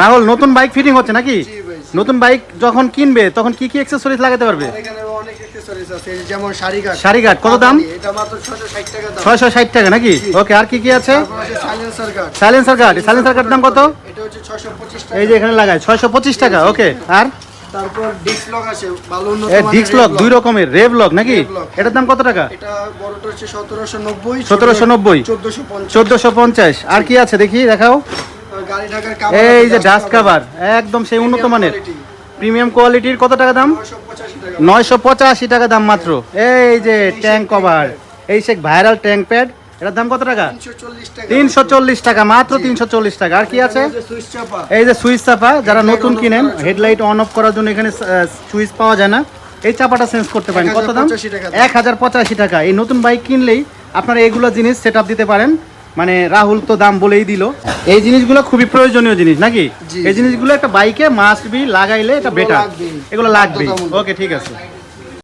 রাহুল নতুন bike fitting হচ্ছে নাকি? নতুন বাইক যখন কিনবে তখন কি কি অ্যাক্সেসরিজ লাগাতে পারবে? যেমন শাড়ি কাঠ কত দাম? এটা মাত্র 660 টাকা দাম। ছয়শো ষাট টাকা নাকি? ওকে আর কি কি আছে? সাইলেন্সার দাম কত? এটা হচ্ছে 625 টাকা। এই যে এখানে লাগায় ছয়শো পঁচিশ টাকা ওকে আর? তারপর আছে ভালো উন্নত মানের। দুই রকমের রেভ লক নাকি? এটার দাম কত টাকা? এটা বড়টা হচ্ছে 1790 1790 1450 চোদ্দশো পঞ্চাশ। আর কি আছে দেখি দেখাও। এই যে ডাস্ট। কাভার একদম সেই উন্নত মানের প্রিমিয়াম কোয়ালিটির কত টাকা দাম? নয়শো পঁচাশি টাকা। দাম মাত্র। এই যে ট্যাঙ্ক কভার এই সে ভাইরাল ট্যাঙ্ক প্যাড এটার দাম কত টাকা? তিনশো চল্লিশ টাকা। মাত্র তিনশো চল্লিশ টাকা। আর কি আছে? এই যে সুইচ চাপা। যারা নতুন কিনেন হেডলাইট অন অফ করার জন্য এখানে সুইচ পাওয়া যায় না। এই চাপাটা চেঞ্জ করতে পারেন। কত দাম? 1085 টাকা দাম। এক হাজার পঁচাশি টাকা। এই নতুন বাইক কিনলেই আপনারা এইগুলো জিনিস সেট দিতে পারেন। মানে রাহুল তো দাম বলেই দিল। এই জিনিসগুলো খুবই প্রয়োজনীয় জিনিস নাকি? এই জিনিসগুলো একটা বাইকে মাস্ট বি লাগাইলে এটা বেটার এগুলো লাগবে ওকে ঠিক আছে।